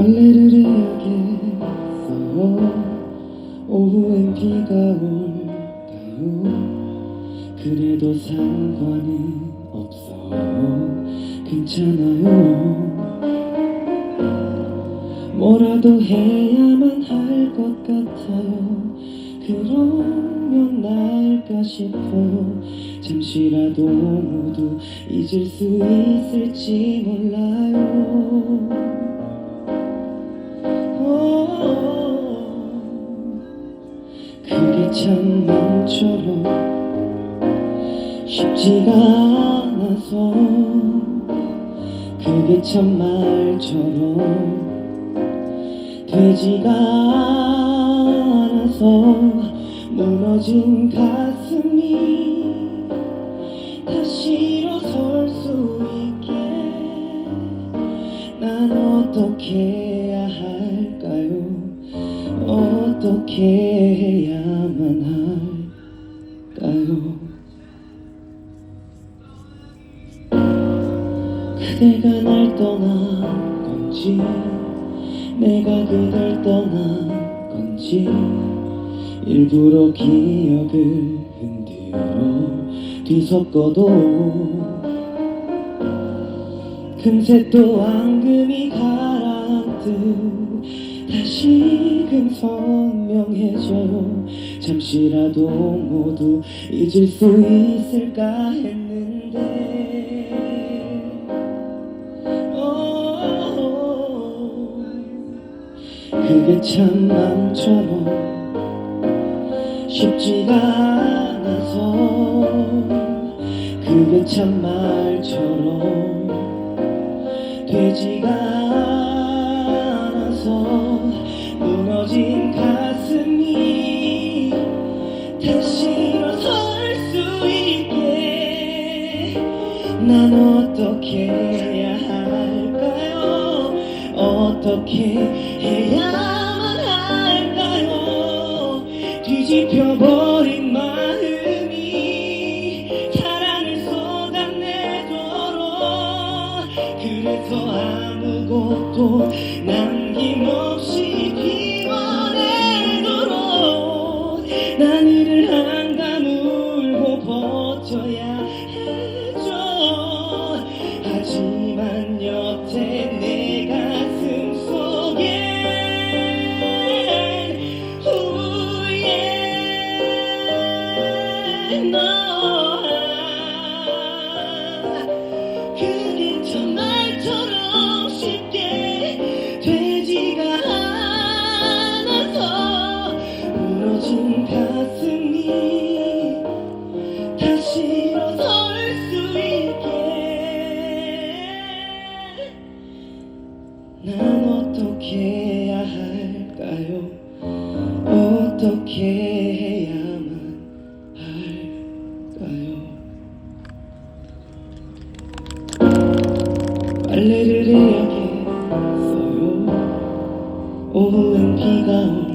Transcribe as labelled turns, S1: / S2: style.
S1: 빨래를 해야겠어요 오후엔 비가 올까요? 그래도 상관은 없어요 괜찮아요. 뭐라도 해야만 할 것 같아요. 그러면 나을까 싶어요. 잠시라도 모두 잊을 수 있을지 몰라요 참 마음처럼 쉽지가 않아서 그게 참 말처럼 되지가 않아서 무너진 가슴이 다시 일어설 수 있게 난 어떻게 어떻게 해야만 할까요? 그대가 날 떠난 건지 내가 그댈 떠난 건지 일부러 기억을 흔들어 뒤섞어도 금세 또 앙금이 가라앉듯 다시금 선명해져요. 잠시라도 모두 잊을 수 있을까 했는데. 오, 그게 참 맘처럼 쉽지가 않아서. 그게 참 말처럼 되지가 않아서 무너진 가슴이 다시 수 있게. 난 어떻게 해야 할까요? 어떻게 해야만 할까요? 뒤집혀버린 마음이 사랑을 쏟아내도록. 그래서 아무것도 남 버텨야 해줘 하지만 여태 내 가슴 속엔 후회 너 난 어떻게 해야 할까요? 어떻게 해야만 할까요? 빨래를 해야겠어요. 오후엔 비가 올까요